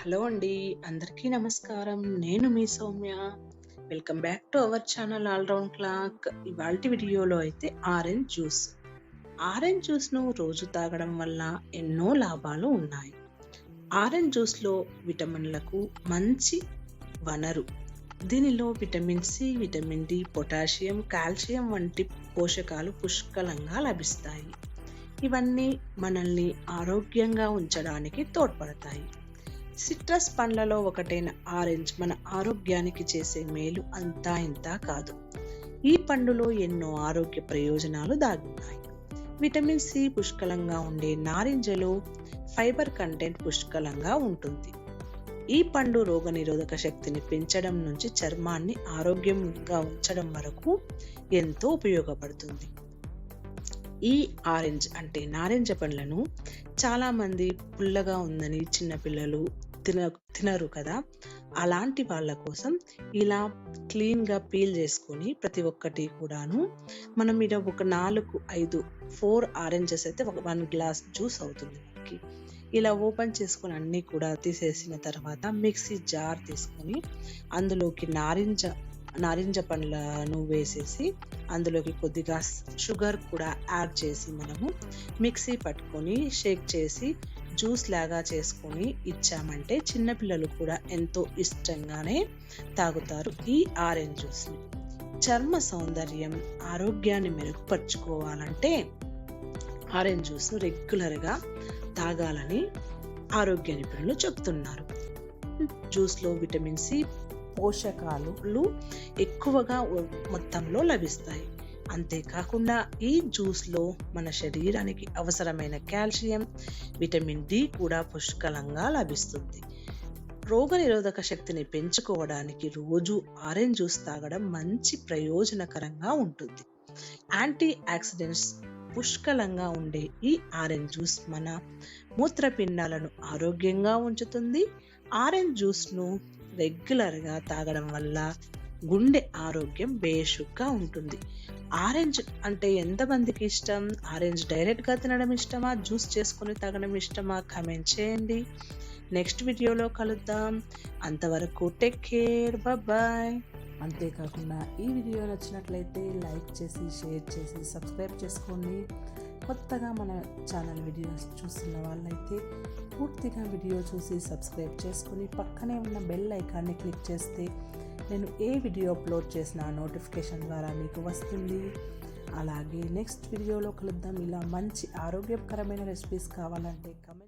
Hello అండి అందరికీ నమస్కారం. నేను మీ Soumya. Welcome back to our channel all round clock ఇవాళ వీడియోలో అయితే ఆరెంజ్ జ్యూస్. ఆరెంజ్ జ్యూస్ను రోజు తాగడం వల్ల ఎన్నో లాభాలు ఉన్నాయి. ఆరెంజ్ జ్యూస్లో విటమిన్లకు మంచి వనరు. దీనిలో vitamin C vitamin D potassium calcium వంటి పోషకాలు పుష్కలంగా లభిస్తాయి. ఇవన్నీ మనల్ని ఆరోగ్యంగా ఉంచడానికి తోడ్పడతాయి. సిట్రస్ పండ్లలో ఒకటైన ఆరెంజ్ మన ఆరోగ్యానికి చేసే మేలు అంతా ఇంతా కాదు. ఈ పండులో ఎన్నో ఆరోగ్య ప్రయోజనాలు దాగున్నాయి. విటమిన్ సి పుష్కలంగా ఉండే నారింజలో ఫైబర్ కంటెంట్ పుష్కలంగా ఉంటుంది. ఈ పండు రోగనిరోధక శక్తిని పెంచడం నుంచి చర్మాన్ని ఆరోగ్యంగా ఉంచడం వరకు ఎంతో ఉపయోగపడుతుంది. ఈ ఆరెంజ్ అంటే నారింజ పండ్లను చాలామంది పుల్లగా ఉందని చిన్నపిల్లలు తిన తినరు కదా. అలాంటి వాళ్ళ కోసం ఇలా క్లీన్గా పీల్ చేసుకొని ప్రతి ఒక్కటి కూడాను మనం ఇలా ఒక నాలుగు ఐదు ఫోర్ ఆరెంజెస్ అయితే ఒక వన్ గ్లాస్ జ్యూస్ అవుతుంది మనకి. ఇలా ఓపెన్ చేసుకొని అన్నీ కూడా తీసేసిన తర్వాత మిక్సీ జార్ తీసుకొని అందులోకి నారింజ నారింజ పండ్లను వేసేసి అందులోకి కొద్దిగా షుగర్ కూడా యాడ్ చేసి మనము మిక్సీ పట్టుకొని షేక్ చేసి జ్యూస్ లాగా చేసుకొని ఇచ్చామంటే చిన్నపిల్లలు కూడా ఎంతో ఇష్టంగానే తాగుతారు ఈ ఆరెంజ్ జ్యూస్ని చర్మ సౌందర్యం ఆరోగ్యాన్ని మెరుగుపరుచుకోవాలంటే ఆరెంజ్ జ్యూస్ రెగ్యులర్గా తాగాలని ఆరోగ్య నిపుణులు చెప్తున్నారు జ్యూస్లో విటమిన్ సి పోషకాలు ఎక్కువగా మొత్తంలో లభిస్తాయి. అంతేకాకుండా ఈ జ్యూస్లో మన శరీరానికి అవసరమైన కాల్షియం విటమిన్ డి కూడా పుష్కలంగా లభిస్తుంది. రోగనిరోధక శక్తిని పెంచుకోవడానికి రోజు ఆరెంజ్ జ్యూస్ తాగడం మంచి ప్రయోజనకరంగా ఉంటుంది. యాంటీ ఆక్సిడెంట్స్ పుష్కలంగా ఉండే ఈ ఆరెంజ్ జ్యూస్ మన మూత్రపిండాలను ఆరోగ్యంగా ఉంచుతుంది. ఆరెంజ్ జ్యూస్ను రెగ్యులర్గా తాగడం వల్ల గుండె ఆరోగ్యం బేషుగ్గా ఉంటుంది. ఆరెంజ్ అంటే ఎంతమందికి ఇష్టం? ఆరెంజ్ డైరెక్ట్గా తినడం ఇష్టమా? జ్యూస్ చేసుకొని తాగడం ఇష్టమా? కమెంట్ చేయండి. నెక్స్ట్ వీడియోలో కలుద్దాం. అంతవరకు టేక్ కేర్. బాయ్ అంతేకాకుండా ఈ వీడియో నచ్చినట్లయితే లైక్ చేసి షేర్ చేసి సబ్స్క్రైబ్ చేసుకోండి. కొత్తగా మన ఛానల్ వీడియోస్ చూస్తున్న వాళ్ళైతే పూర్తిగా వీడియో చూసి సబ్స్క్రైబ్ చేసుకుని పక్కనే ఉన్న బెల్ ఐకాన్ని క్లిక్ చేస్తే నేను ఏ వీడియో అప్లోడ్ చేసినా నోటిఫికేషన్ ద్వారా మీకు వస్తుంది. అలాగే నెక్స్ట్ వీడియోలో కలుద్దాం. ఇలా మంచి ఆరోగ్యకరమైన రెసిపీస్ కావాలంటే కమెంట్